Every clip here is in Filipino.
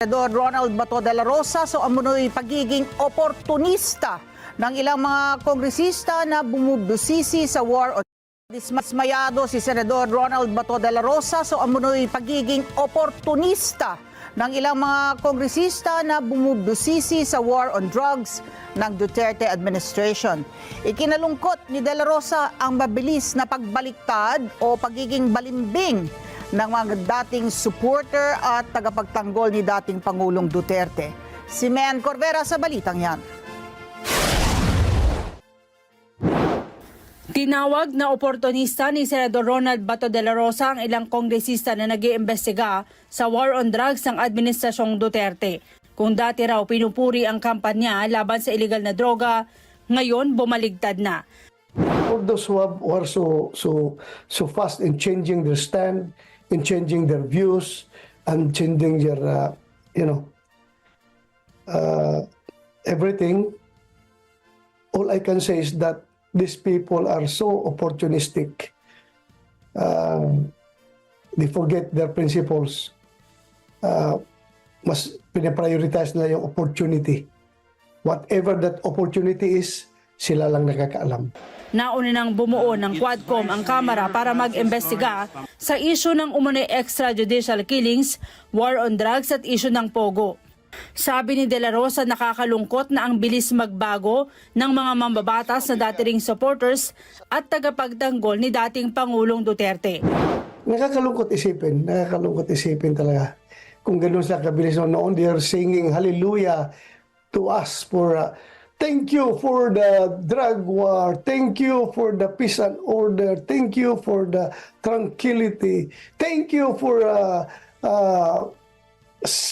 Senador Ronald Bato de la Rosa so amunoy pagiging oportunista ng ilang mga kongresista na bumubusisi sa war on Dismayado si Senador Ronald Bato de la Rosa so amunoy pagiging oportunista ng ilang mga kongresista na bumubusisi sa war on drugs ng Duterte administration. Ikinalungkot ni De La Rosa ang mabilis na pagbaliktad o pagiging balimbing ng mga dating supporter at tagapagtanggol ni dating Pangulong Duterte. Si Men Corvera sa balitang yan. Tinawag na oportunista ni Senador Ronald Bato de la Rosa ang ilang kongresista na nag iimbestiga sa war on drugs ng Administrasyong Duterte. Kung dati raw pinupuri ang kampanya laban sa illegal na droga, ngayon bumaligtad na. For those who, have, who are so so so fast in changing their stand, in changing their views, and changing their uh, you know uh, everything, all I can say is that these people are so opportunistic. Uh, they forget their principles. Uh, mas pinaprioritize nila yung opportunity. Whatever that opportunity is, sila lang nakakaalam. Nauna nang bumuo ng Quadcom ang Kamara para mag-imbestiga sa isyu ng umunay extrajudicial killings, war on drugs at isyu ng Pogo. Sabi ni De La Rosa nakakalungkot na ang bilis magbago ng mga mambabatas na dati ring supporters at tagapagtanggol ni dating Pangulong Duterte. Nakakalungkot isipin, nakakalungkot isipin talaga. Kung ganun sila kabilis no, noon, they are singing hallelujah to us for uh, thank you for the drug war, thank you for the peace and order, thank you for the tranquility, thank you for uh, uh,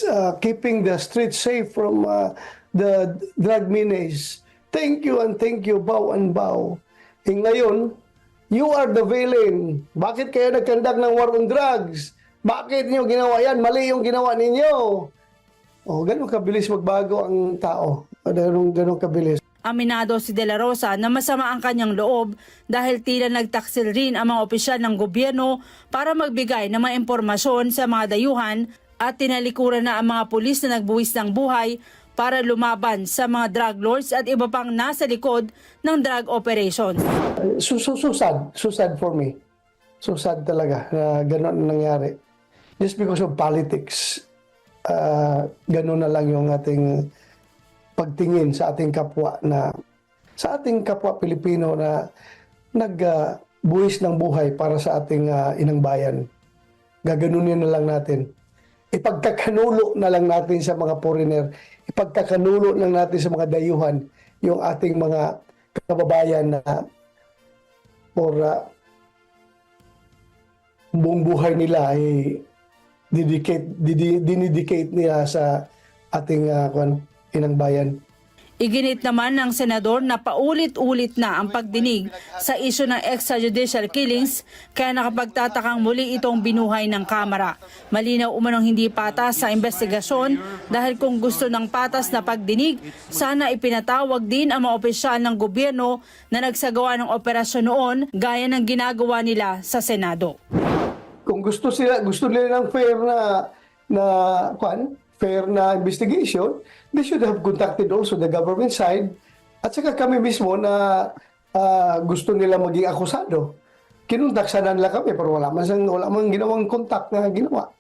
uh, keeping the streets safe from uh, the drug menace. Thank you and thank you, bow and bow. Eh ngayon, you are the villain. Bakit kayo nagkandak ng war on drugs? Bakit niyo ginawa yan? Mali yung ginawa ninyo. Oh, ganun kabilis magbago ang tao. Ganun, ganun kabilis. Aminado si De La Rosa na masama ang kanyang loob dahil tila nagtaksil rin ang mga opisyal ng gobyerno para magbigay ng mga impormasyon sa mga dayuhan at tinalikuran na ang mga pulis na nagbuwis ng buhay para lumaban sa mga drug lords at iba pang nasa likod ng drug operations. So, so, so sad. So sad for me. So sad talaga na ganun ang nangyari. Just because of politics, uh, ganun na lang yung ating pagtingin sa ating kapwa na sa ating kapwa Pilipino na nagbuwis ng buhay para sa ating uh, inang bayan. Gaganunin na lang natin. Ipagkakanulo na lang natin sa mga foreigner. Ipagkakanulo lang natin sa mga dayuhan yung ating mga kababayan na for uh, buong buhay nila ay dedicate didi- dinedicate nila sa ating uh, inang bayan. Iginit naman ng senador na paulit-ulit na ang pagdinig sa isyu ng extrajudicial killings kaya nakapagtatakang muli itong binuhay ng Kamara. Malinaw umanong hindi patas sa investigasyon dahil kung gusto ng patas na pagdinig, sana ipinatawag din ang mga opisyal ng gobyerno na nagsagawa ng operasyon noon gaya ng ginagawa nila sa Senado. Gusto sila gusto nila ng fair na na kwan, fair na investigation, they should have contacted also the government side at saka kami mismo na ah, gusto nila maging akusado. Kinuntak sana nila kami pero wala man sang wala man ginawang contact na ginawa.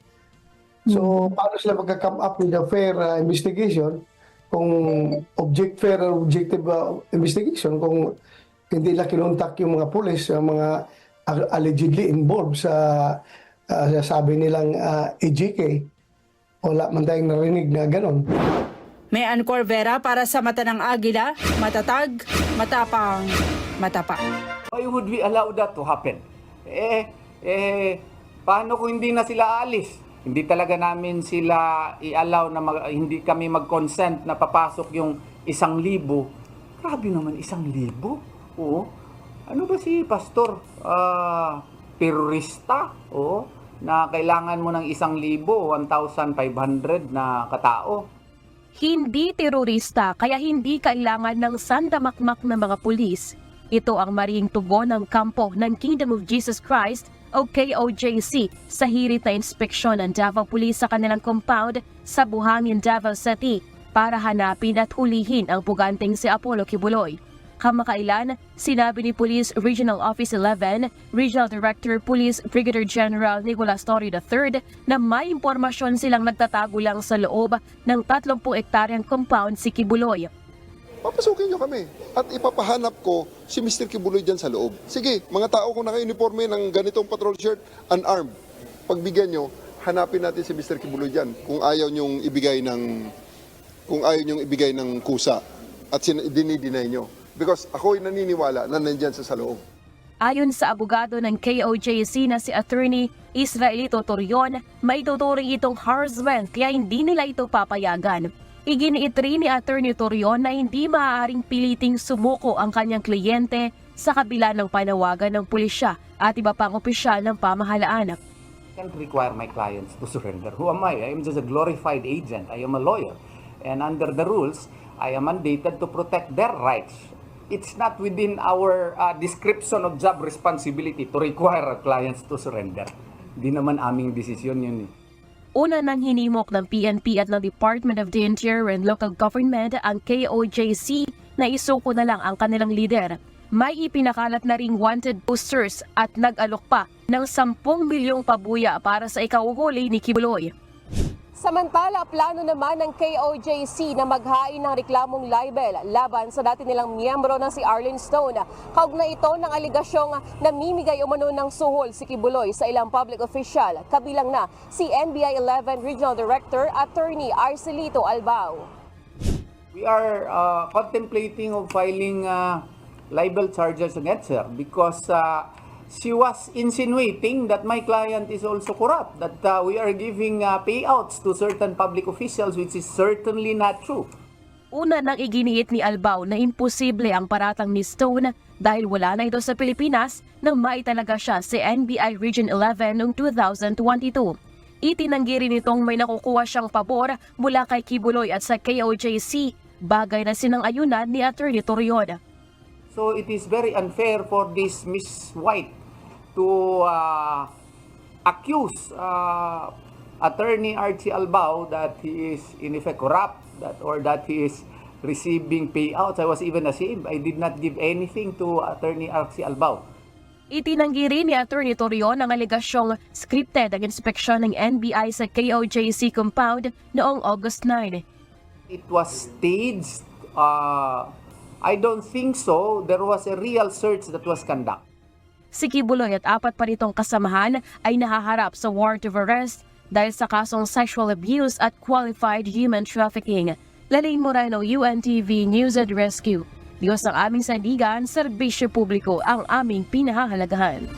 So, paano sila magka-come up with a fair uh, investigation kung object fair or objective uh, investigation kung hindi nila kinontak yung mga pulis, yung mga allegedly involved sa uh, sabi nilang uh, AJK. Wala man tayong narinig na ganon. May Ancor Vera para sa mata ng agila, matatag, matapang, matapa. Why would we allow that to happen? Eh, eh, paano kung hindi na sila aalis? Hindi talaga namin sila i-allow na mag- hindi kami mag-consent na papasok yung isang libo. Grabe naman, isang libo? Oo. Ano ba si Pastor? Ah, terorista? Oo. Na kailangan mo ng isang libo, 1,500 na katao. Hindi terorista kaya hindi kailangan ng sandamakmak na mga pulis. Ito ang maring tugon ng kampo ng Kingdom of Jesus Christ o KOJC sa hirit na inspeksyon ng Davao Police sa kanilang compound sa Buhangin, Davao City para hanapin at hulihin ang puganteng si Apollo Kibuloy. Kamakailan, sinabi ni Police Regional Office 11, Regional Director Police Brigadier General Nicolas Torre III na may impormasyon silang nagtatago lang sa loob ng 30 ektaryang compound si Kibuloy. papasukin nyo kami at ipapahanap ko si Mr. Kibuloy dyan sa loob. Sige, mga tao kung naka-uniforme ng ganitong patrol shirt, unarmed, pagbigyan nyo, hanapin natin si Mr. Kibuloy dyan kung ayaw nyong ibigay ng kung ayaw nyong ibigay ng kusa at sin- dinideny nyo. Because ako'y naniniwala na nandyan sa sa loob. Ayon sa abogado ng KOJC na si Attorney Israelito Torion, may tuturing itong harassment kaya hindi nila ito papayagan. Iginiit rin ni Attorney Torion na hindi maaaring piliting sumuko ang kanyang kliyente sa kabila ng panawagan ng pulisya at iba pang opisyal ng pamahalaan. can't require my clients to surrender. Who am I? I am just a glorified agent. I am a lawyer. And under the rules, I am mandated to protect their rights. It's not within our uh, description of job responsibility to require our clients to surrender. Hindi naman aming desisyon yun eh. Una nang hinimok ng PNP at ng Department of the Interior and Local Government ang KOJC na isuko na lang ang kanilang leader. May ipinakalat na ring wanted posters at nag-alok pa ng 10 milyong pabuya para sa ikauhuli ni Kibuloy. Samantala, plano naman ng KOJC na maghain ng reklamong libel laban sa dati nilang miyembro na si Arlen Stone. Kaugnay ito ng aligasyong namimigay umano ng suhol si Kibuloy sa ilang public official, kabilang na si NBI 11 Regional Director Attorney Arcelito Albao. We are uh, contemplating of filing uh, libel charges against her because uh, she was insinuating that my client is also corrupt, that uh, we are giving uh, payouts to certain public officials, which is certainly not true. Una nang iginiit ni Albao na imposible ang paratang ni Stone dahil wala na ito sa Pilipinas nang maitalaga siya sa NBI Region 11 noong 2022. Itinanggi rin itong may nakukuha siyang pabor mula kay Kibuloy at sa KOJC, bagay na sinang-ayunan ni Atty. Torion. So it is very unfair for this Miss White to uh, accuse uh, Attorney Archie Albao that he is in effect corrupt that or that he is receiving payouts. I was even ashamed. I did not give anything to Attorney Archie Albao. Itinanggi rin ni Atty. Torion ang aligasyong scripted ang inspeksyon ng NBI sa KOJC compound noong August 9. It was staged. Uh, I don't think so. There was a real search that was conducted. Si Kibuloy at apat pa nitong kasamahan ay nahaharap sa warrant of arrest dahil sa kasong sexual abuse at qualified human trafficking. Lalain Moreno, UNTV News and Rescue. Diyos ang aming sandigan, serbisyo publiko ang aming pinahahalagahan.